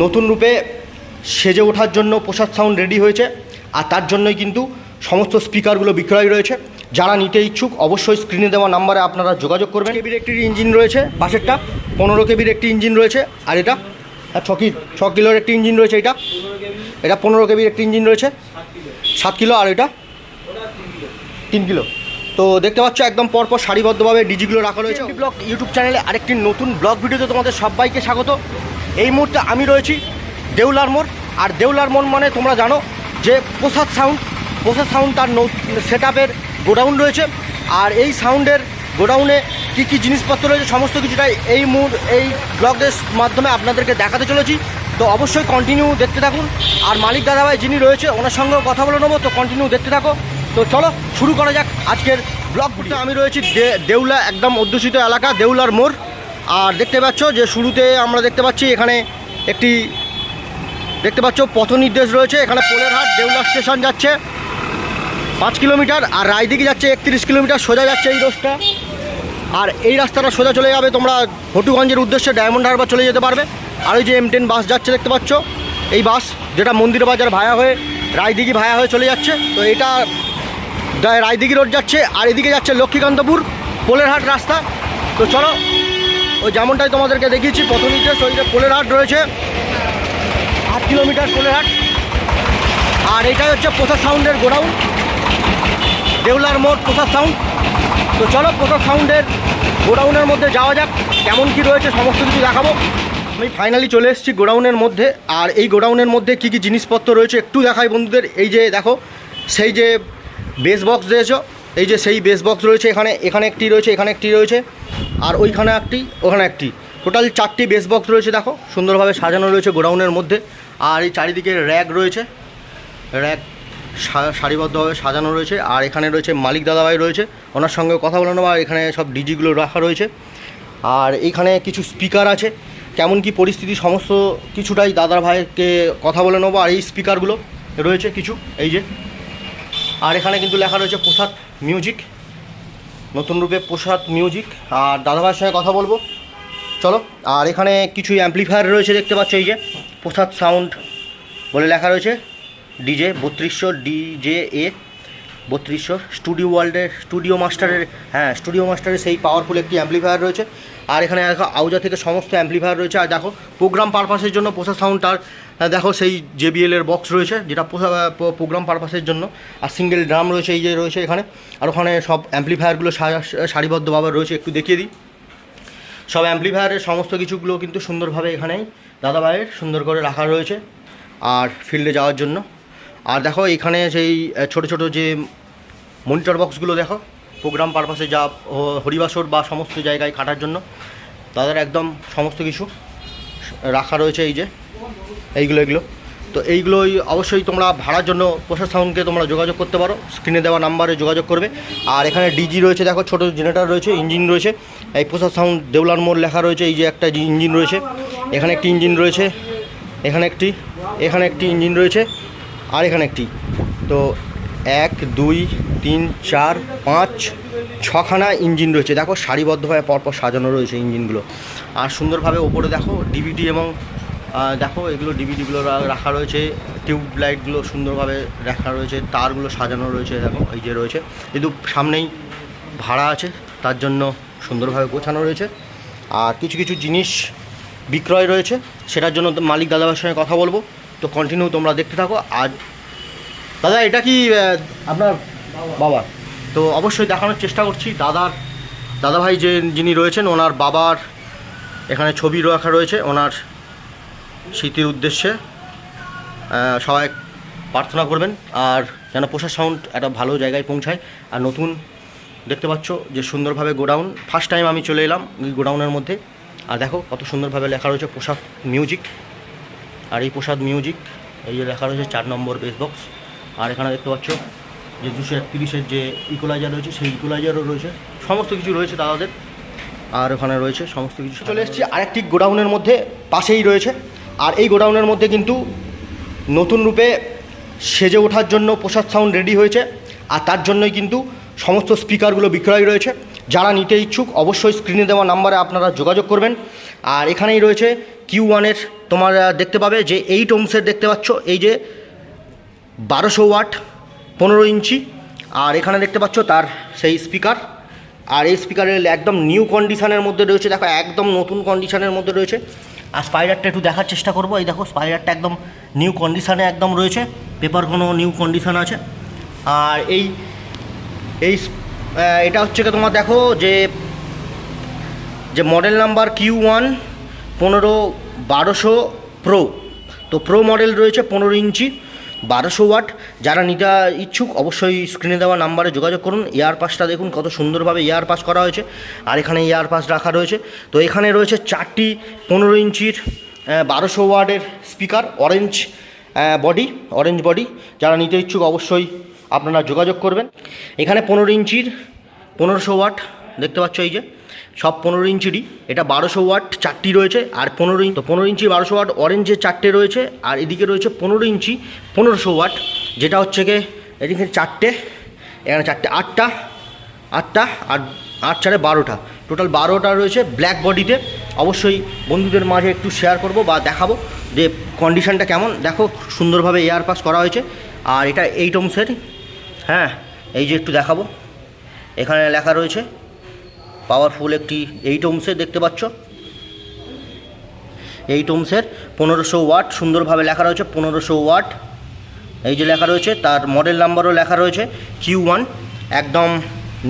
নতুন রূপে সেজে ওঠার জন্য প্রসাদ সাউন্ড রেডি হয়েছে। আর তার জন্যই কিন্তু সমস্ত স্পিকারগুলো বিক্রয় রয়েছে। যারা নিতে ইচ্ছুক অবশ্যই স্ক্রিনে দেওয়া নাম্বারে আপনারা যোগাযোগ করবেন। কেবির একটি ইঞ্জিন রয়েছে পাশেরটা পনেরো কেবির একটি ইঞ্জিন রয়েছে আর এটা আর ছ কি ছ কিলোর একটি ইঞ্জিন রয়েছে এটা। এটা পনেরো কেবির একটি ইঞ্জিন রয়েছে সাত কিলো আর এটা তিন কিলো। তো দেখতে পাচ্ছ একদম পরপর সারিবদ্ধভাবে ডিজিগুলো রাখা রয়েছে। ব্লগ ইউটিউব চ্যানেলে আরেকটি নতুন ব্লগ ভিডিওতে তোমাদের সবাইকে স্বাগত। এই মুহূর্তে আমি রয়েছি দেউলার মোড়। আর দেউলার মোড় মানে তোমরা জানো যে প্রসাদ সাউন্ড প্রসাদ সাউন্ড তার সেট আপের গোডাউন রয়েছে। আর এই সাউন্ডের গোডাউনে কী কী জিনিসপত্র রয়েছে সমস্ত কিছুটাই এই মুড এই ব্লগের মাধ্যমে আপনাদেরকে দেখাতে চলেছি। তো অবশ্যই কন্টিনিউ দেখতে থাকুন। আর মালিক দাদাভাই যিনি রয়েছে, ওনার সঙ্গেও কথা বলে নেব। তো কন্টিনিউ দেখতে থাকো। তো চলো, শুরু করা যাক আজকের ব্লগ আমি রয়েছি দেউলা, একদম অধ্যুষিত এলাকা, দেউলার মোড়। আর দেখতে পাচ্ছ যে শুরুতে আমরা দেখতে পাচ্ছি এখানে একটি, দেখতে পাচ্ছ পথ নির্দেশ রয়েছে। এখানে পোলেরহাট দেউলা স্টেশন যাচ্ছে পাঁচ কিলোমিটার আর রায়দিকে যাচ্ছে একত্রিশ কিলোমিটার, সোজা যাচ্ছে এই রোডটা। আর এই রাস্তাটা সোজা চলে যাবে, তোমরা হটুগঞ্জের উদ্দেশ্যে ডায়মন্ড হারবার চলে যেতে পারবে। আর ওই যে এম টেন বাস যাচ্ছে দেখতে পাচ্ছ, এই বাস যেটা মন্দির বাজার ভায়া হয়ে, রায়দিঘি ভায়া হয়ে চলে যাচ্ছে। তো এটা রায়দিঘি রোড যাচ্ছে, আর এদিকে যাচ্ছে লক্ষ্মীকান্তপুর পোলেরহাট রাস্তা। তো চলো ওই যেমনটাই তোমাদেরকে দেখিয়েছি। প্রথম নির্দেশ ওই যে পোলেরহাট রয়েছে। আট কিলোমিটার পোলেরহাট আর এটাই হচ্ছে প্রসাদ সাউন্ডের গোডাউন। দেউলার মোড় প্রসাদ সাউন্ড। তো চলো প্রসাদ সাউন্ডের গোডাউনের মধ্যে যাওয়া যাক, কেমন কি রয়েছে সমস্ত কিছু দেখাবো। আমি ফাইনালি চলে এসেছি গোডাউনের মধ্যে। আর এই গোডাউনের মধ্যে কি কি জিনিসপত্র রয়েছে একটু দেখাই বন্ধুদের। এই যে দেখো, সেই যে বেস বক্স দিয়েছ এই যে সেই বেস বক্স রয়েছে এখানে এখানে একটি রয়েছে, এখানে একটি রয়েছে, আর ওইখানে একটি, ওখানে একটি। টোটাল চারটি বেস বক্স রয়েছে, দেখো, সুন্দরভাবে সাজানো রয়েছে গোডাউনের মধ্যে। আর এই চারিদিকে র্যাক রয়েছে। র্যাক সারিবদ্ধভাবে সাজানো রয়েছে। আর এখানে রয়েছে মালিক দাদাভাই রয়েছে। ওনার সঙ্গে কথা বলে নেব। আর এখানে সব ডিজিগুলো রাখা রয়েছে। আর এখানে কিছু স্পিকার আছে। কেমন কি পরিস্থিতি, সমস্ত কিছুটাই দাদার ভাইকে কথা বলে নেব। আর এই স্পিকারগুলো রয়েছে কিছু, এই যে। আর এখানে কিন্তু লেখা রয়েছে প্রসাদ মিউজিক নতুন রূপে প্রসাদ মিউজিক আর দাদাভাইয়ের সঙ্গে কথা বলব। চলো, আর এখানে কিছু অ্যাম্পলিফায়ার রয়েছে দেখতে পাচ্ছ, এই যে প্রসাদ সাউন্ড বলে লেখা রয়েছে। ডিজে বত্রিশশো ডিজে এ বত্রিশশো স্টুডিও ওয়ার্ল্ডের স্টুডিও মাস্টারের হ্যাঁ স্টুডিও মাস্টারের সেই পাওয়ারফুল একটি অ্যাম্পলিফায়ার রয়েছে। আর এখানে দেখো আউজা থেকে সমস্ত অ্যাম্পলিফায়ার রয়েছে। আর দেখো প্রোগ্রাম পারপাসের জন্য প্রসাদ সাউন্ডটার দেখো সেই জেবিএল এর বক্স রয়েছে, যেটা প্রোগ্রাম পারপাসের জন্য। আর সিঙ্গেল ড্রাম রয়েছে, এই যে রয়েছে এখানে। আর ওখানে সব অ্যাম্পলিফায়ারগুলো সারিবদ্ধভাবে রয়েছে, একটু দেখিয়ে দিই। সব অ্যাম্পলিফায়ারের সমস্ত কিছুগুলো কিন্তু সুন্দরভাবে এখানেই দাদাভাইয়ের সুন্দর করে রাখা রয়েছে, আর ফিল্ডে যাওয়ার জন্য। আর দেখো এখানে সেই ছোট ছোট যে মনিটর বক্সগুলো দেখো প্রোগ্রাম পারপাসে যা হরিবাসর বা সমস্ত জায়গায় কাটার জন্য, তাদের একদম সমস্ত কিছু রাখা রয়েছে এই যে। এইগুলো এগুলো তো এইগুলোই অবশ্যই তোমরা ভাড়ার জন্য প্রসাদ সাউন্ডকে তোমরা যোগাযোগ করতে পারো। স্ক্রিনে দেওয়া নাম্বারে যোগাযোগ করবে। আর এখানে ডিজি রয়েছে, দেখো ছোটো জেনারেটর রয়েছে, ইঞ্জিন রয়েছে। এই প্রসাদ সাউন্ড দেউলার মোড় লেখা রয়েছে, এই যে একটা ইঞ্জিন রয়েছে। এখানে একটি ইঞ্জিন রয়েছে, এখানে একটি এখানে একটি ইঞ্জিন রয়েছে, আর এখানে একটি। তো এক, দুই, তিন, চার, পাঁচ, ছখানা ইঞ্জিন রয়েছে। দেখো সারিবদ্ধভাবে পরপর সাজানো রয়েছে ইঞ্জিনগুলো। আর সুন্দরভাবে ওপরে দেখো ডিভিডি এবং দেখো, এগুলো ডিভিডিগুলো রাখা রয়েছে। টিউব লাইটগুলো সুন্দরভাবে রাখা রয়েছে। তারগুলো সাজানো রয়েছে, দেখো, এই যে রয়েছে। কিন্তু সামনেই ভাড়া আছে, তার জন্য সুন্দরভাবে গোছানো রয়েছে। আর কিছু কিছু জিনিস বিক্রয় রয়েছে, সেটার জন্য মালিক দাদাভাইয়ের সঙ্গে কথা বলব। তো কন্টিনিউ তোমরা দেখতে থাকো। আর দাদা, এটা কি আপনার বাবা? তো অবশ্যই দেখানোর চেষ্টা করছি। দাদার, দাদাভাই যে যিনি রয়েছেন, ওনার বাবার এখানে ছবি রাখা রয়েছে। ওনার স্মৃতির উদ্দেশ্যে সবাই প্রার্থনা করবেন আর যেন প্রসাদ সাউন্ড একটা ভালো জায়গায় পৌঁছায়। আর নতুন দেখতে পাচ্ছ যে সুন্দরভাবে গোডাউন ফার্স্ট টাইম আমি চলে এলাম এই গোডাউনের মধ্যে। আর দেখো কত সুন্দরভাবে লেখা রয়েছে প্রসাদ মিউজিক আর এই প্রসাদ মিউজিক এই যে লেখা রয়েছে চার নম্বর বেস বক্স আর এখানে দেখতে পাচ্ছ যে দুশো একত্রিশের যে ইকোলাইজার রয়েছে, সেই ইকোলাইজারও রয়েছে। সমস্ত কিছু রয়েছে দাদাদের আর ওখানে রয়েছে সমস্ত কিছু। চলে এসেছি আরেকটি গোডাউনের মধ্যে, পাশেই রয়েছে। আর এই গোডাউনের মধ্যে কিন্তু নতুন রূপে সেজে ওঠার জন্য প্রসাদ সাউন্ড রেডি হয়েছে। আর তার জন্যই কিন্তু সমস্ত স্পিকারগুলো বিক্রয় রয়েছে। যারা নিতে ইচ্ছুক অবশ্যই স্ক্রিনে দেওয়া নাম্বারে আপনারা যোগাযোগ করবেন। আর এখানেই রয়েছে কিউ ওয়ানের তোমার দেখতে পাবে যে এইট ওমসের দেখতে পাচ্ছ, এই যে বারোশো ওয়াট পনেরো ইঞ্চি। আর এখানে দেখতে পাচ্ছ তার সেই স্পিকার আর এই স্পিকারের একদম নিউ কন্ডিশনের মধ্যে রয়েছে। দেখো, একদম নতুন কন্ডিশনের মধ্যে রয়েছে। আর স্পাইডারটা একটু দেখার চেষ্টা করব। এই দেখো স্পাইডারটা একদম নিউ কন্ডিশানে একদম রয়েছে। পেপার কোনো নিউ কন্ডিশান আছে। আর এই এই এটা হচ্ছে তোমার দেখো যে যে মডেল নাম্বার কিউ ওয়ান পনেরো বারোশো প্রো তো প্রো মডেল রয়েছে পনেরো ইঞ্চি। বারোশো ওয়াট। যারা নিতে ইচ্ছুক, অবশ্যই স্ক্রিনে দেওয়া নাম্বারে যোগাযোগ করুন। এয়ার পাসটা দেখুন, কত সুন্দরভাবে এয়ার পাস করা হয়েছে। আর এখানে এয়ার পাস রাখা রয়েছে। তো এখানে রয়েছে চারটি পনেরো ইঞ্চির বারোশো ওয়াটের speaker orange body orange body যারা নিতে ইচ্ছুক, অবশ্যই আপনারা যোগাযোগ করবেন। এখানে পনেরো ইঞ্চির পনেরোশো ওয়াট, দেখতে পাচ্ছ এই যে। সব পনেরো ইঞ্চিরই। এটা বারোশো ওয়াট চারটি রয়েছে, আর পনেরো ইঞ্চ, তো পনেরো ইঞ্চি, বারোশো ওয়াট অরেঞ্জের চারটে রয়েছে, আর এদিকে রয়েছে পনেরো ইঞ্চি, পনেরোশো ওয়াট, যেটা হচ্ছে গিয়ে এদিকে চারটে, এখানে চারটে, আটটা আটটা, আর আট চারে বারোটা। টোটাল বারোটা রয়েছে ব্ল্যাক বডিতে। অবশ্যই বন্ধুদের মাঝে একটু শেয়ার করব বা দেখাবো যে কন্ডিশনটা কেমন। দেখো, সুন্দরভাবে এয়ার পাস করা হয়েছে। আর এটা এইট ওমসের। হ্যাঁ এই যে একটু দেখাবো। এখানে লেখা রয়েছে পাওয়ারফুল একটি এইট ওমসের দেখতে পাচ্ছ। এইট ওমসের পনেরোশো ওয়াট সুন্দরভাবে লেখা রয়েছে, পনেরোশো ওয়াট। এই যে লেখা রয়েছে, তার মডেল নাম্বারও লেখা রয়েছে কিউ ওয়ান একদম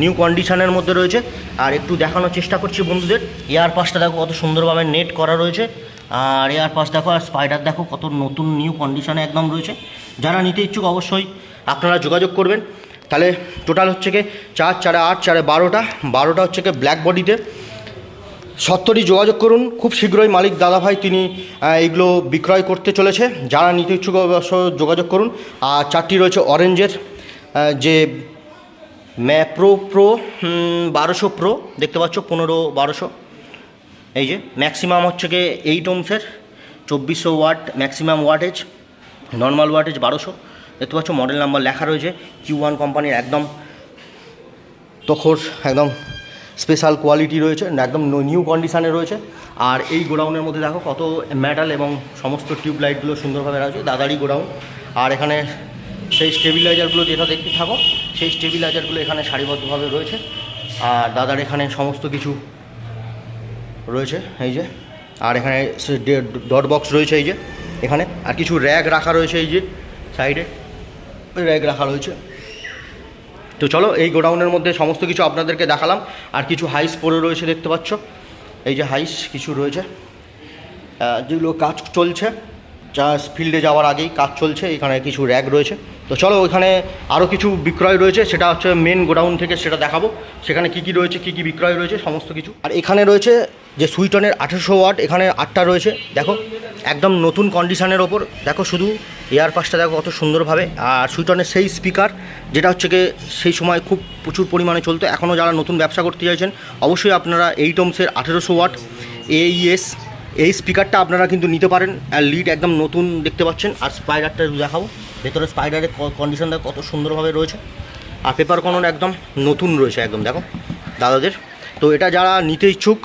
নিউ কন্ডিশনের মধ্যে রয়েছে। আর একটু দেখানোর চেষ্টা করছি বন্ধুদের, এয়ার পাসটা দেখো কত সুন্দরভাবে নেট করা রয়েছে। আর এয়ার পাস দেখো, আর স্পাইডার দেখো কত নতুন নিউ কন্ডিশনে একদম রয়েছে। যারা নিতে ইচ্ছুক অবশ্যই আপনারা যোগাযোগ করবেন। তাহলে টোটাল হচ্ছে কি চার, চারে আট, চারে বারোটা বারোটা হচ্ছে কি ব্ল্যাক বডিতে সত্তরই যোগাযোগ করুন, খুব শীঘ্রই মালিক দাদাভাই তিনি এইগুলো বিক্রয় করতে চলেছে। যারা নিতে ইচ্ছুক যোগাযোগ করুন। আর চারটি রয়েছে অরেঞ্জের যে ম্যাপ্রো প্রো বারোশো প্রো, দেখতে পাচ্ছ পনেরো, বারোশো। এই যে ম্যাক্সিমাম হচ্ছে গিয়ে এইট ওমসের চব্বিশশো watt maximum wattage normal wattage বারোশো। দেখতে পাচ্ছ মডেল নাম্বার লেখা রয়েছে কিউ ওয়ান কোম্পানির একদম তখর, একদম স্পেশাল কোয়ালিটি রয়েছে, একদম নিউ কন্ডিশানে রয়েছে। আর এই গোডাউনের মধ্যে দেখো কত মেটাল এবং সমস্ত টিউব লাইটগুলো সুন্দরভাবে রয়েছে দাদারি গোডাউন। আর এখানে সেই স্টেবিলাইজারগুলো যেটা দেখতে থাকো, সেই স্টেবিলাইজারগুলো এখানে সারিবদ্ধভাবে রয়েছে। আর দাদার এখানে সমস্ত কিছু রয়েছে, এই যে। আর এখানে ডট বক্স রয়েছে, এই যে। এখানে আর কিছু র্যাক রাখা রয়েছে, এই যে সাইডে র্যাক রাখা রয়েছে তো চলো, এই গোডাউনের মধ্যে সমস্ত কিছু আপনাদেরকে দেখালাম। আর কিছু হাইস পড়ে রয়েছে, দেখতে পাচ্ছ? এই যে হাইস, কিছু রয়েছে। যেগুলো কাজ চলছে যা ফিল্ডে যাওয়ার আগেই কাজ চলছে, এখানে কিছু র্যাক রয়েছে। তো চলো ওইখানে আরও কিছু বিক্রয় রয়েছে, সেটা হচ্ছে মেন গোডাউন থেকে সেটা দেখাবো। সেখানে কী কী রয়েছে, কী কী বিক্রয় রয়েছে, সমস্ত কিছু। আর এখানে রয়েছে যে সুইটনের আঠেরোশো ওয়াট, এখানে আটটা রয়েছে। দেখো একদম নতুন কন্ডিশনের ওপর। দেখো শুধু এয়ার পাসটা দেখো কত সুন্দরভাবে। আর সুইটনের সেই স্পিকার যেটা হচ্ছে গিয়ে সেই সময় খুব প্রচুর পরিমাণে চলতো। এখনও যারা নতুন ব্যবসা করতে চাইছেন, অবশ্যই আপনারা এইট ওমসের আঠেরোশো ওয়াট এইএস এই স্পিকারটা আপনারা কিন্তু নিতে পারেন। আর লিড একদম নতুন দেখতে পাচ্ছেন। আর স্পাইডারটা দেখাবো। ভেতরে স্পাইডারের কন্ডিশন দেখো কত সুন্দরভাবে রয়েছে। আর পেপার কনন একদম নতুন রয়েছে একদম, দেখো, দাদাদের। তো এটা যারা নিতে ইচ্ছুক,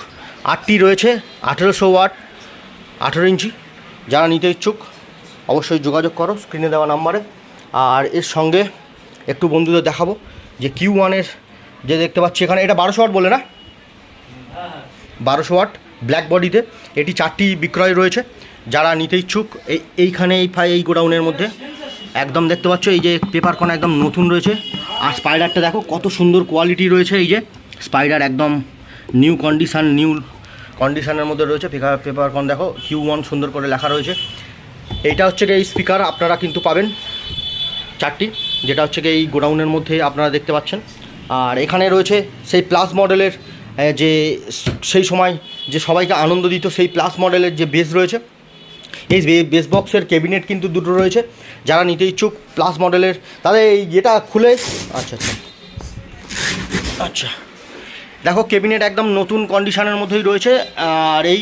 আটটি রয়েছে, আঠেরোশো ওয়াট আঠেরো ইঞ্চি। যারা নিতে ইচ্ছুক, অবশ্যই যোগাযোগ করো স্ক্রিনে দেওয়া নাম্বারে আর এর সঙ্গে একটু বন্ধুদের দেখাবো যে কিউ ওয়ানের যে দেখতে পাচ্ছি এখানে, এটা বারোশো ওয়াট বলে না? বারোশো ওয়াট ব্ল্যাক বডিতে এটি চারটি বিক্রয় রয়েছে। যারা নিতে ইচ্ছুক, এই, এইখানে এই ফাই, এই গোডাউনের মধ্যে। একদম দেখতে পাচ্ছ, এই যে পেপার কন একদম নতুন রয়েছে। আর স্পাইডারটা দেখো, কত সুন্দর কোয়ালিটি রয়েছে এই যে। স্পাইডার একদম নিউ কন্ডিশান নিউ কন্ডিশনের মধ্যে রয়েছে পেপার পেপার কন দেখো কিউ ওয়ান সুন্দর করে লেখা রয়েছে। এইটা হচ্ছে এই স্পিকার আপনারা কিন্তু পাবেন চারটি, যেটা হচ্ছে এই গোডাউনের মধ্যে আপনারা দেখতে পাচ্ছেন। আর এখানে রয়েছে সেই প্লাস মডেলের যে সেই সময় যে সবাইকে আনন্দ দিত, সেই প্লাস মডেলের যে বেস রয়েছে, এই বেস বক্সের ক্যাবিনেট কিন্তু দুটো রয়েছে। যারা নিতে ইচ্ছুক প্লাস মডেলের তাহলে এই যেটা খুলে আচ্ছা আচ্ছা। আচ্ছা। দেখো কেবিনেট একদম নতুন কন্ডিশনের মধ্যেই রয়েছে। আর এই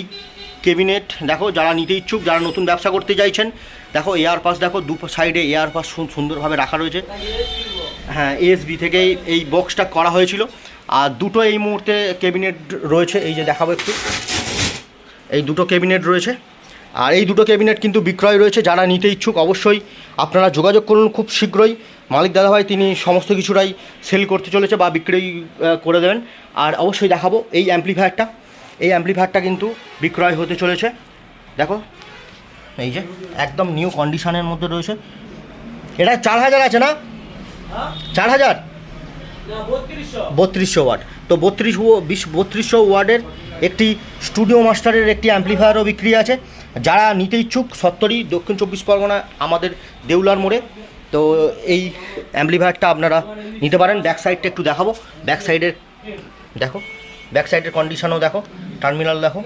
কেবিনেট দেখো, যারা নিতে ইচ্ছুক, যারা নতুন ব্যবসা করতে চাইছেন, দেখো এয়ার পাস দেখো, দু সাইডে এয়ার পাস সুন্দরভাবে রাখা রয়েছে। হ্যাঁ এসবি থেকে এই বক্সটা করা হয়েছিল। আর দুটো এই মুহূর্তে কেবিনেট রয়েছে, এই যে দেখাবো একটু। এই দুটো কেবিনেট রয়েছে। আর এই দুটো ক্যাবিনেট কিন্তু বিক্রয় রয়েছে, যারা নিতে ইচ্ছুক অবশ্যই আপনারা যোগাযোগ করুন খুব শীঘ্রই। মালিক দাদাভাই তিনি সমস্ত কিছুটাই সেল করতে চলেছে বা বিক্রি করে দেবেন। আর অবশ্যই দেখাবো এই অ্যাম্পলিফায়ারটা। এই অ্যাম্পলিফায়ারটা কিন্তু বিক্রয় হতে চলেছে। দেখো, এই যে একদম নিউ কন্ডিশনের মধ্যে রয়েছে। এটা চার হাজার আছে না? চার হাজার? বত্রিশশো ওয়াট। তো বত্রিশ বত্রিশশো ওয়ার্ডের একটি স্টুডিও মাস্টারের একটি অ্যাম্পলিফায়ারও বিক্রি আছে। যারা নিতে ইচ্ছুক, সত্তরই দক্ষিণ চব্বিশ পরগনা, আমাদের দেউলার মোড়ে। তো এই অ্যাম্পলিফায়ারটা আপনারা নিতে পারেন। ব্যাক সাইডটা একটু দেখাবো। ব্যাক সাইডের, দেখো, ব্যাক সাইডের কন্ডিশনও দেখো। টার্মিনাল দেখো।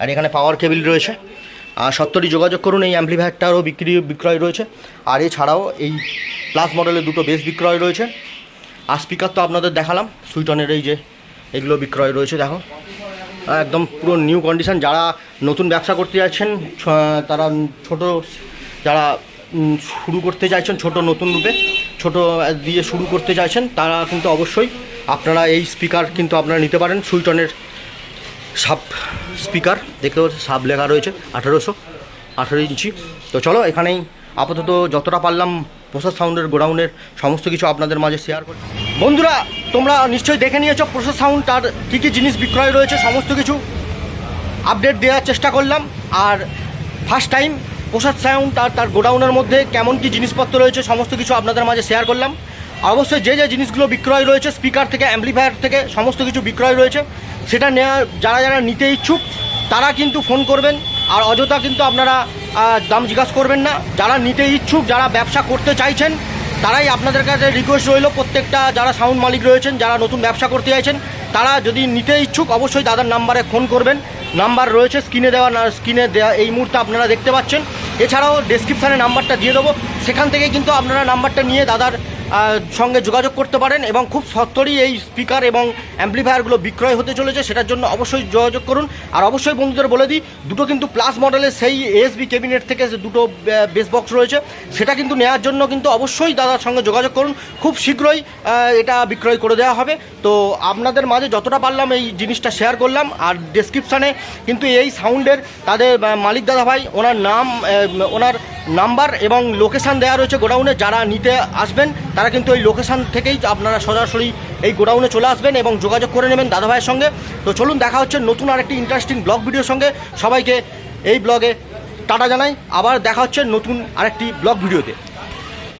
আর এখানে পাওয়ার কেবিল রয়েছে। আর সত্তরই যোগাযোগ করুন, এই অ্যাম্পলিফায়ারটারও বিক্রি, বিক্রয় রয়েছে। আর এছাড়াও এই প্লাস মডেলের দুটো বেস বিক্রয় রয়েছে। আর স্পিকার তো আপনাদের দেখালাম, সুইটনের এই যে, এগুলো বিক্রয় রয়েছে, দেখো। একদম পুরো নিউ কন্ডিশন যারা নতুন ব্যবসা করতে যাচ্ছেন তারা ছোট, যারা শুরু করতে চাইছেন ছোট নতুন রূপে, ছোট দিয়ে শুরু করতে চাইছেন, তারা কিন্তু অবশ্যই আপনারা এই স্পিকার কিন্তু আপনারা নিতে পারেন সুইটনের সাব স্পিকার দেখতে পাচ্ছি সাব লেখা রয়েছে, আঠেরোশো আঠেরো ইঞ্চি। তো চলো, এখানেই আপাতত যতটা পারলাম প্রসাদ সাউন্ডের গোডাউনের সমস্ত কিছু আপনাদের মাঝে শেয়ার করি বন্ধুরা, তোমরা নিশ্চয়ই দেখে নিয়েছো প্রসাদ সাউন্ড, তার কী কী জিনিস বিক্রয় রয়েছে, সমস্ত কিছু। আপডেট দেওয়ার চেষ্টা করলাম, আর ফার্স্ট টাইম প্রসাদ সাউন্ড, তার তার গোডাউনের মধ্যে কেমন কী জিনিসপত্র রয়েছে, সমস্ত কিছু আপনাদের মাঝে শেয়ার করলাম। অবশ্যই যে যে জিনিসগুলো বিক্রয় রয়েছে স্পিকার থেকে অ্যাম্পলিফায়ার থেকে, সমস্ত কিছু বিক্রয় রয়েছে, সেটা নেওয়া যারা যারা নিতে ইচ্ছুক, তারা কিন্তু ফোন করবেন, আর অযথা কিন্তু আপনারা দাম জিজ্ঞাসা করবেন না। যারা নিতে ইচ্ছুক, যারা ব্যবসা করতে চাইছেন তারাই আপনাদের কাছে রিকোয়েস্ট রইল, প্রত্যেকটা যারা সাউন্ড মালিক রয়েছেন, যারা নতুন ব্যবসা করতে চাইছেন, তারা যদি নিতে ইচ্ছুক, অবশ্যই দাদার নাম্বারে ফোন করবেন। নাম্বার রয়েছে স্ক্রিনে দেওয়া, না স্ক্রিনে দেওয়া এই মুহূর্তে আপনারা দেখতে পাচ্ছেন। এছাড়াও ডেসক্রিপশানে নাম্বারটা দিয়ে দেবো। সেখান থেকে কিন্তু আপনারা নাম্বারটা নিয়ে দাদার সঙ্গে যোগাযোগ করতে পারেন এবং খুব সত্তরই এই স্পিকার এবং অ্যাম্পলিফায়ারগুলো বিক্রয় হতে চলেছে, সেটার জন্য অবশ্যই যোগাযোগ করুন। আর অবশ্যই বন্ধুদের বলে দিই, দুটো কিন্তু প্লাস মডেলের সেই এসবি ক্যাবিনেট থেকে দুটো বেস বক্স রয়েছে, সেটা কিন্তু নেওয়ার জন্য কিন্তু অবশ্যই দাদার সঙ্গে যোগাযোগ করুন। খুব শীঘ্রই এটা বিক্রয় করে দেওয়া হবে। তো আপনাদের মাঝে যতটা পারলাম এই জিনিসটা শেয়ার করলাম, আর ডেসক্রিপশানে কিন্তু এই সাউন্ডের তাদের মালিক দাদা ভাই ওনার নাম ওনার নাম্বার এবং লোকেশান দেওয়া রয়েছে গোডাউনে, যারা নিতে আসবেন, তারা কিন্তু এই লোকেশান থেকেই আপনারা সরাসরি এই গোডাউনে চলে আসবেন এবং যোগাযোগ করে নেবেন দাদাভাইয়ের সঙ্গে। তো চলুন, দেখা হচ্ছে নতুন আরেকটি ইন্টারেস্টিং ব্লগ ভিডিওর সঙ্গে। সবাইকে এই ব্লগে টাটা জানাই। আবার দেখা হচ্ছে নতুন আরেকটি ব্লগ ভিডিওতে